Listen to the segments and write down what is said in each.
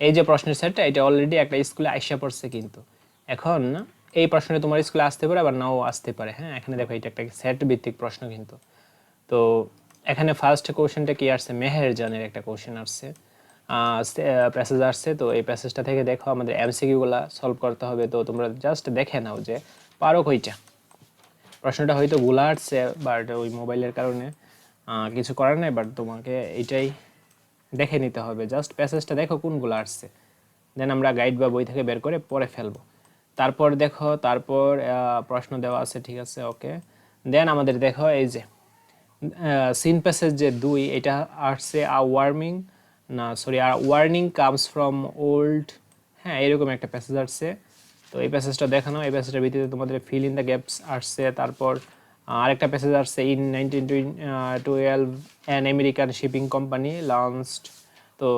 এই যে প্রশ্নের সেটটা, এটা অলরেডি একটা স্কুলে আইসা পড়ছে কিন্তু। এখন এই প্রশ্নটা তোমার স্কুলে আসতে পারে, আবার নাও আসতে পারে। হ্যাঁ এখানে দেখো এটা একটা সেট ভিত্তিক প্রশ্ন কিন্তু। তো এখানে ফার্স্ট কোশ্চেনটা কি আসছে? মেহের জানের একটা কোশ্চেন আসছে। প্যাসেজ আসছে। তো এই প্যাসেজটা থেকে দেখো আমাদের এমসিকিউগুলো সলভ করতে হবে। তো তোমরা জাস্ট দেখে নাও যে পারো কইটা। প্রশ্নটা হয়তো ভুল আসছে বাট ওই মোবাইলের কারণে কিছু করার নাই বাট তোমাকে এটাই দেখে নিতে হবে। জাস্ট প্যাসেজটা দেখো কোনগুলো আসছে। দেন আমরা গাইড বা বই থেকে বের করে পরে ফেলব। তারপর দেখো, তারপর প্রশ্ন দেওয়া আছে, ঠিক আছে ওকে দেন আমাদের দেখো এই যে সিন প্যাসেজ যে দুই, এটা আসছে আ ওয়ার্মিং না সরি আর ওয়ার্নিং কামস ফ্রম ওল্ড হ্যাঁ এরকম একটা প্যাসেজ আসছে। তো এই প্যাসেজটা দেখানো, এই প্যাসেজটার ভিত্তিতে তোমাদের ফিল ইন দ্য গ্যাপস আসছে। তারপর আরেকটা প্যাসেজ আসছে in nineteen an American shipping company launched তো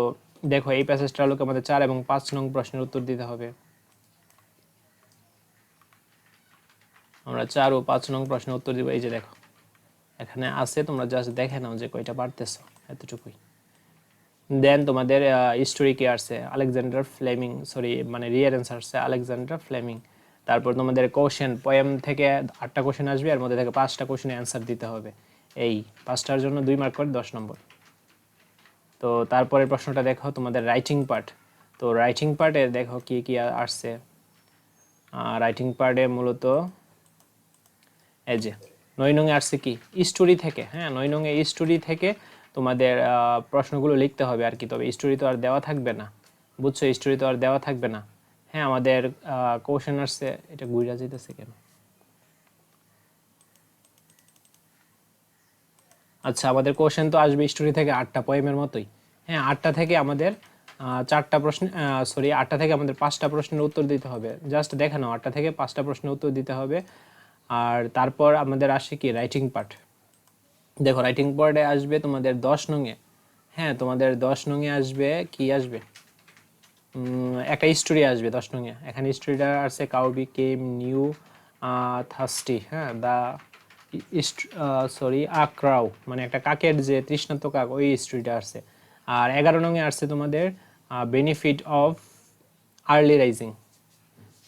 দেখো এই প্যাসেজটা হলো আমাদের চার এবং পাঁচ নং প্রশ্নের উত্তর দিতে হবে। আমরা চার ও পাঁচ নং প্রশ্নের উত্তর দিব, এই যে দেখো, এখানে আছে, তোমরা জাস্ট দেখে নাও যে কয়টা পারতেছো এতটুকুই। দেন তোমাদের হিস্টোরি কি আসছে? আলেকজান্ডার ফ্লেমিং সরি মানে রিয়ারেন্স আসছে আলেকজান্ডার ফ্লেমিং তারপর তোমাদের কোশ্চেন পোয়েম থেকে আটটা কোশ্চেন আসবে এর মধ্যে থেকে পাঁচটা কোশ্চেনে অ্যান্সার দিতে হবে। এই পাঁচটার জন্য দুই মার্ক করে দশ নম্বর। তো তারপরের প্রশ্নটা দেখো, তোমাদের রাইটিং পার্ট তো রাইটিং পার্টে দেখো কি কি আসছে। রাইটিং পার্টে মূলত এই যে নয় নঙে আসছে কি? স্টোরি থেকে হ্যাঁ নয় নঙে স্টোরি থেকে তোমাদের প্রশ্নগুলো লিখতে হবে আর কি। তবে স্টোরি তো আর দেওয়া থাকবে না। বুঝছ? স্টোরি তো আর দেওয়া থাকবে না। হ্যাঁ আমাদের কোশ্চেন আসছে, এটা গুইরা যেতেছে কেন? আচ্ছা আমাদের কোশ্চেন তো আসবে স্টোরি থেকে আটটা পোয়েমের মতোই। হ্যাঁ আটটা থেকে আমাদের চারটা প্রশ্ন সরি আটটা থেকে আমাদের পাঁচটা প্রশ্নের উত্তর দিতে হবে। জাস্ট দেখে নাও, আটটা থেকে পাঁচটা প্রশ্নের উত্তর দিতে হবে। আর তারপর আমাদের আসে কি রাইটিং পার্ট দেখো রাইটিং পার্টে আসবে তোমাদের দশ নঙে হ্যাঁ তোমাদের দশ নঙে আসবে, কি আসবে? একটা স্টোরি আসবে, দশ নঙে এখানে স্টোরিটা আসছে কাউবি কেম, নিউ থার্স্টি হ্যাঁ? দা সরি আক্রাউ মানে একটা কাকের যে তৃষ্ণাত্ম কাক, ওই স্টোরিটা আসছে। আর এগারো নঙে আসছে তোমাদের বেনিফিট অফ আর্লি রাইজিং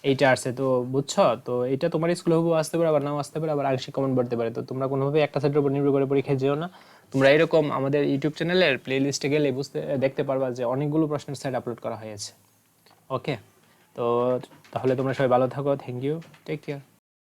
এইটা আসছে, তো বুঝছ? তো এটা তোমার স্কুলে হবু আসতে পারে, আবার নাও আসতে পারে, আবার আংশিক কমন পড়তে পারে। তো তোমরা কোনোভাবে একটা সাইডের উপর নির্ভর করে পরীক্ষায় যেও না। তোমরা এরকম আমাদের ইউটিউব চ্যানেলের প্লে লিস্টে গেলে বুঝতে, দেখতে পারবা যে অনেকগুলো প্রশ্নের সাইড আপলোড করা হয়েছে। ওকে তো তাহলে তোমরা সবাই ভালো থাকো। Thank you take care